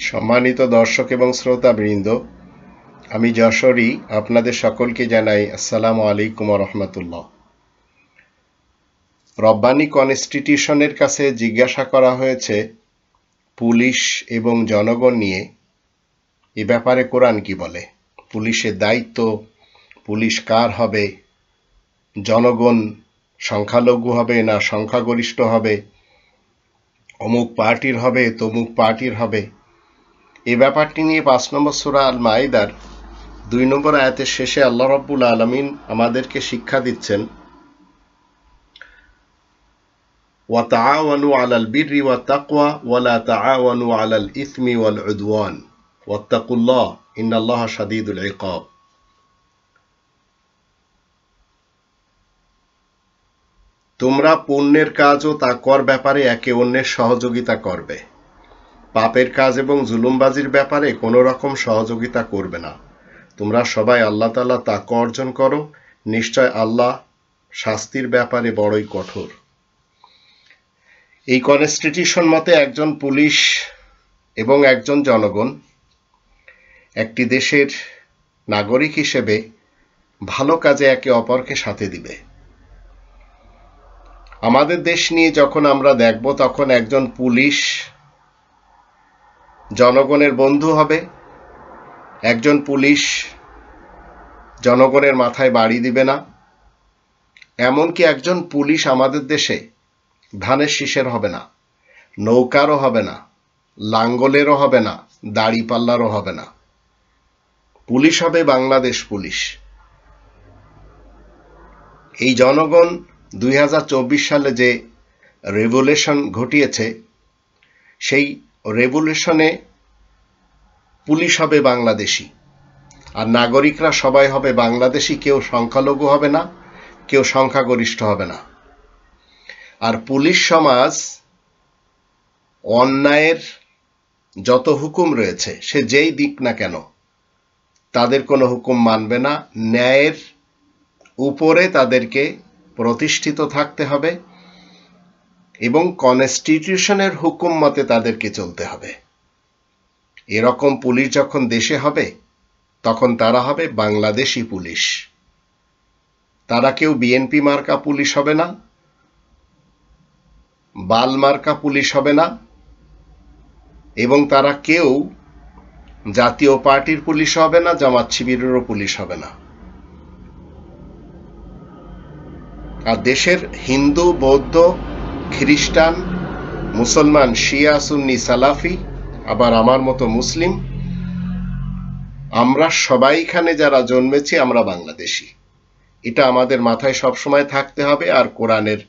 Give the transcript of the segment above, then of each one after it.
সম্মানিত দর্শক এবং শ্রোতাবৃন্দ, আমি যশোরী আপনাদের সকলকে জানাই আসসালামু আলাইকুম রহমতুল্লাহ। রব্বানি কনস্টিটিউশনের কাছে জিজ্ঞাসা করা হয়েছে, পুলিশ এবং জনগণ নিয়ে এ ব্যাপারে কোরআন কি বলে? পুলিশের দায়িত্ব, পুলিশ কার হবে? জনগণ সংখ্যালঘু হবে না সংখ্যাগরিষ্ঠ হবে? অমুক পার্টির হবে, তমুক পার্টির হবে? এই ব্যাপারটি নিয়ে পাঁচ নম্বর সুরা আল মাইদার দুই নম্বর আয়াতের শেষে আল্লাহ রব্বুল আলমিন আমাদেরকে শিক্ষা দিচ্ছেন وتعاونوا على البر والتقوى ولا تعاونوا على الإثم والعدوان واتقوا الله إن الله شديد العقاب তোমরা পুণ্যের কাজ ও তাকওয়ার ব্যাপারে একে অন্যের সহযোগিতা করবে পাপের কাজ এবং জুলুমবাজির ব্যাপারে কোনো রকম সহযোগিতা করবে না। তোমরা সবাই আল্লাহ তালা তাক অর্জন করো। নিশ্চয় আল্লাহ শাস্তির ব্যাপারে বড়ই কঠোর। এই কনস্টিটিউশন মতে একজন পুলিশ এবং একজন জনগণ একটি দেশের নাগরিক হিসেবে ভালো কাজে একে অপরকে সাথে দিবে। আমাদের দেশ নিয়ে যখন আমরা দেখব, তখন একজন পুলিশ জনগণের বন্ধু হবে। একজন পুলিশ জনগণের মাথায় বাড়ি দিবে না। এমনকি একজন পুলিশ আমাদের দেশে ধানের শীষের হবে না, নৌকারও হবে না, লাঙ্গলেরও হবে না দাড়িপাল্লারও হবে না। পুলিশ হবে বাংলাদেশ পুলিশ। এই জনগণ দুই হাজার চব্বিশ সালে যে রেভুলেশন ঘটিয়েছে, সেই রেভুলেশনে পুলিশ হবে বাংলাদেশি, আর নাগরিকরা সবাই হবে বাংলাদেশি, কেউ সংখ্যালঘু হবে না, কেউ সংখ্যাগরিষ্ঠ হবে না। আর পুলিশ সমাজ অন্যায়ের যত হুকুম রয়েছে, সে যেই দিক না কেন, তাদের কোনো হুকুম মানবে না। ন্যায়ের উপরে তাদেরকে প্রতিষ্ঠিত থাকতে হবে। এবং কনস্টিটিউশনের হুকুম মতে তাদেরকে চলতে হবে। এরকম পুলিশ যখন দেশে হবে, তখন তারা হবে বাংলাদেশি পুলিশ। তারা কেউ বিএনপি মার্কা পুলিশ হবে না, বাল মার্কা পুলিশ হবে না, এবং তারা কেউ জাতীয় পার্টির পুলিশ হবে না, জামাত শিবিরেরও পুলিশ হবে না। আর দেশের হিন্দু, বৌদ্ধ খ্রিস্টান, মুসলমান, শিয়া, সুন্নি, সালাফি, আবার আমার মতো মুসলিম, আমরা সবাইখানে যারা জন্মেছি, আমরা বাংলাদেশি। এটা আমাদের মাথায় সবসময় থাকতে হবে, আর কোরআনের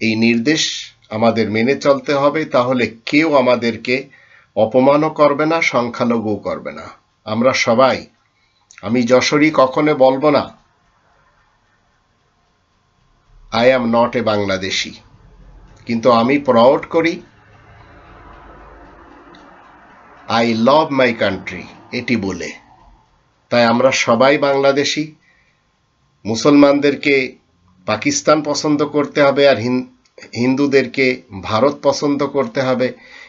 এই নির্দেশ আমাদের মেনে চলতে হবে, তাহলে কেউ আমাদেরকে অপমানও করবে না, সংখ্যালঘুও করবে না। আমরা সবাই, আমি যশোরী কখনো বলব না I am not a Bangladeshi কিন্তু আমি প্রাউড করি আই লাভ মাই কান্ট্রি এটি বলে। তাই আমরা সবাই বাংলাদেশি, মুসলমানদেরকে পাকিস্তান পছন্দ করতে হবে আর হিন্দুদেরকে ভারত পছন্দ করতে হবে।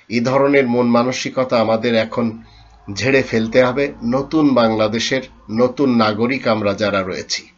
এই ধরনের মন মানসিকতা আমাদের এখন ঝেড়ে ফেলতে হবে। নতুন বাংলাদেশের নতুন নাগরিক আমরা যারা রয়েছি।